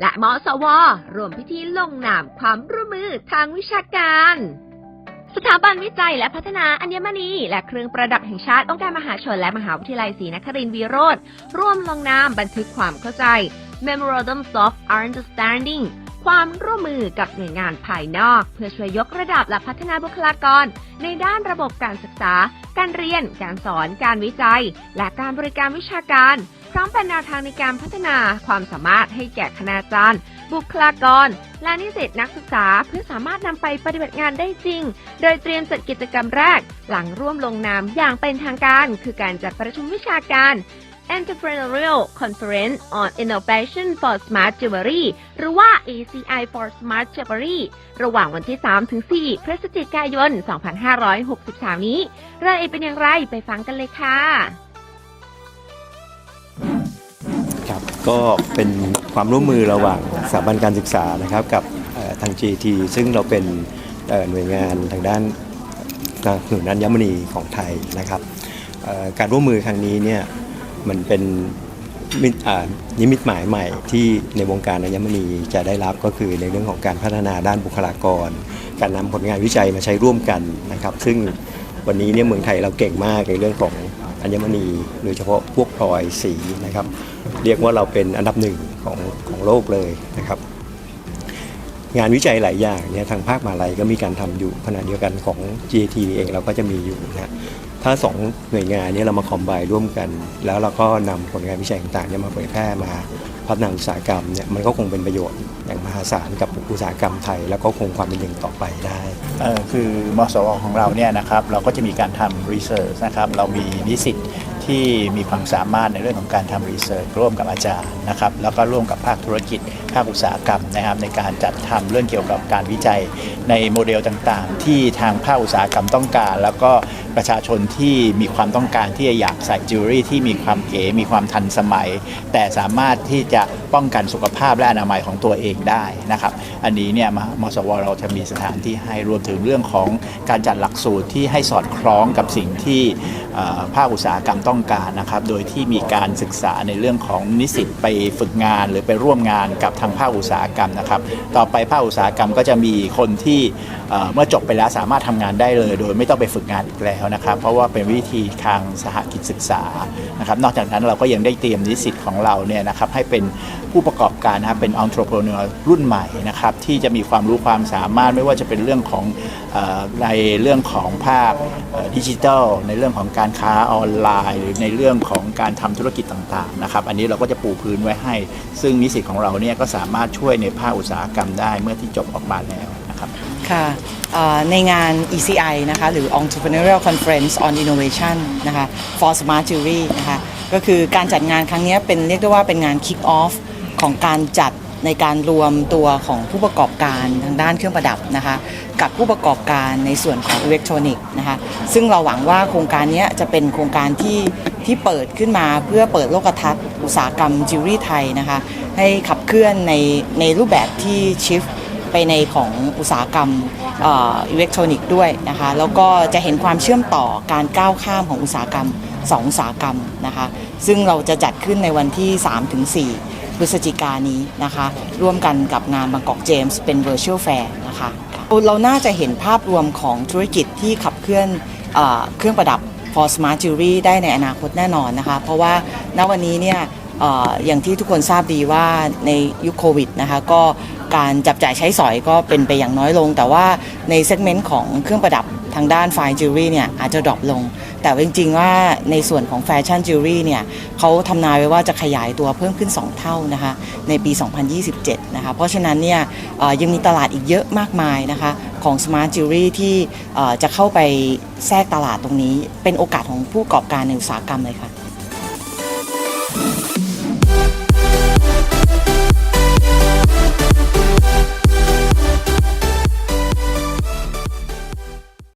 และมสว รวมพิธีลงนามความร่วมมือทางวิชาการ สถาบันวิจัยและพัฒนาอัญมณี และเครื่องประดับแห่งชาติองค์การมหาชนและมหาวิทยาลัยศรีนครินทร์วิโรธร่วมลงนามบันทึกความเข้าใจ Memorandum of Understanding ความร่วมมือกับหน่วยงานภายนอก เพื่อช่วยยกระดับและพัฒนาบุคลากร ในด้านระบบการศึกษา การเรียน การสอน การวิจัย และการบริการวิชาการ พร้อมเป็นแนวทางในการพัฒนาความสามารถให้แก่คณาจารย์ บุคลากร และนิสิตนักศึกษาเพื่อสามารถนำไปปฏิบัติงานได้จริง โดยเตรียมจัดกิจกรรมแรก หลังร่วมลงนามอย่างเป็นทางการ คือการจัดประชุมวิชาการ Entrepreneurial Conference on Innovation for Smart Jewelry หรือว่า ACI for Smart Jewelry ระหว่างวันที่ 3 ถึง 4 พฤศจิกายน 2563 นี้ รายละเอียดเป็นอย่างไรไปฟังกันเลยค่ะครับก็เป็นความร่วมมือระหว่างสถาบันการศึกษานะครับกับทาง GT ซึ่งเราเป็นหน่วยงานทางด้านสนับสนุนอัญมณีของไทยนะครับการร่วมมือครั้งนี้เนี่ย มันเป็นมิตอ่านิมิตหมายใหม่ที่ในวงการอัญมณีจะได้รับก็คือในเรื่องของการพัฒนาด้านบุคลากร การนำผลงานวิจัยมาใช้ร่วมกันนะครับ ซึ่งวันนี้เนี่ยเมืองไทยเราเก่งมากในเรื่องของอัญมณีโดยเฉพาะพวกพลอยสีนะครับ เรียกว่าเราเป็นอันดับหนึ่งของของโลกเลยนะครับ งานวิจัยหลายอย่างเนี่ยทางภาคมหาลัยก็มีการทำอยู่ขณะเดียวกันของ GT เองเราก็จะมีอยู่นะฮะ ถ้าสองหน่วยงานนี้เรามาคอมไบร่วมกัน แล้วเราก็นำผลงานวิจัยต่างๆเนี่ยมาเผยแพร่มาพัฒนาอุตสาหกรรมเนี่ยมันก็คงเป็นประโยชน์อย่างมหาศาลกับอุตสาหกรรมไทย แล้วก็คงความเป็นหนึ่งต่อไปได้คือมสวของเราเนี่ยนะครับเราก็จะมีการทำรีเสิร์ชนะครับเรามีนิสิต ที่มีความสามารถในเรื่องของการทำรีเสิร์ชร่วมกับอาจารย์นะครับแล้วก็ร่วมกับภาคธุรกิจ ภาคอุตสาหกรรมนะครับในการจัดทำเรื่องเกี่ยวกับการวิจัยในโมเดลต่างๆ ที่ทางภาคอุตสาหกรรมต้องการ แล้วก็ประชาชนที่มีความต้องการที่จะอยากใส่จิวเวลรี่ที่มีความเก๋มีความทันสมัย แต่สามารถที่จะป้องกันสุขภาพและอนามัยของตัวเองได้นะครับอันนี้เนี่ยมสวเราจะมีสถานที่ให้รวมถึงเรื่องของการจัดหลักสูตรที่ให้สอดคล้องกับสิ่งที่ภาคอุตสาหกรรมต้องการนะครับ โดยที่มีการศึกษาในเรื่องของนิสิตไปฝึกงานหรือไปร่วมงานกับทางภาคอุตสาหกรรมนะครับ ต่อไปภาคอุตสาหกรรมก็จะมีคนที่เมื่อจบไปแล้วสามารถทำงานได้เลย โดยไม่ต้องไปฝึกงานอีกแล้วนะครับ เพราะว่าเป็นวิธีทางสหกิจศึกษานะครับ นอกจากนั้นเราก็ยังได้เตรียมนิสิตของเราเนี่ยนะครับให้เป็นผู้ประกอบการนะครับเป็น entrepreneur รุ่นใหม่นะครับที่จะมีความรู้ความสามารถไม่ว่าจะเป็นเรื่องของอในเรื่องของภาคดิจิทัลในเรื่องของการค้าออนไลน์ หรือในเรื่องของการทำธุรกิจต่างๆนะครับอันนี้เราก็จะปูพื้นไว้ให้ ซึ่งนิสิตของเราเนี่ยก็สามารถช่วยในภาคอุตสาหกรรมได้เมื่อที่จบออกมาแล้วนะครับค่ะในงาน ECI นะคะหรือ Entrepreneurial Conference on Innovation นะคะ for Smart Jewelry นะคะก็คือการจัดงานครั้งนี้เป็นเรียกได้ว่าเป็นงาน kick off ของการจัดในการรวมตัวของผู้ประกอบการทางด้านเครื่องประดับนะคะ กับผู้ประกอบการในส่วนของอิเล็กทรอนิกส์นะคะ ซึ่งเราหวังว่าโครงการนี้จะเป็นโครงการที่ที่เปิดขึ้นมาเพื่อเปิดโลกทัศน์อุตสาหกรรมจิวเวลรี่ไทยนะคะ ให้ขับเคลื่อนในในรูปแบบที่ชิฟไปในของอุตสาหกรรมอิเล็กทรอนิกส์ด้วยนะคะ แล้วก็จะเห็นความเชื่อมต่อการก้าวข้ามของอุตสาหกรรม2อุตสาหกรรมนะคะ ซึ่งเราจะจัดขึ้นในวันที่ 3-4 พฤศจิกานนี้นะคะ ร่วมกันกับงานบางกอกเจมส์เป็น Virtual Fair นะคะเราน่าจะเห็นภาพรวมของธุรกิจที่ขับเคลื่อนเอเครื่องประดับ for smart jewelry ได้ในอนาคตแน่นอนนะคะ เพราะว่าณวันนี้เนี่ยอออย่างที่ทุกคนทราบดีว่าในยุคโควิดนะคะก็การจับจ่ายใช้สอยก็เป็นไปอย่างน้อยลง แต่ว่าในเซกเมนต์ของเครื่องประดับทางด้านไฟจิวเวลรี่เนี่ยอาจจะดรอปลง แต่จริงๆว่าในส่วนของแฟชั่นจิวเวลรี่เนี่ยเขาทำนายไว้ว่าจะขยายตัวเพิ่มขึ้น 2 เท่านะคะในปี 2027 นะคะเพราะฉะนั้นเนี่ยยังมีตลาดอีกเยอะมากมายนะคะของ Smart Jewelry ที่ที่จะเข้าไปแทรกตลาดตรงนี้ เป็นโอกาสของผู้ประกอบการในอุตสาหกรรมเลยค่ะ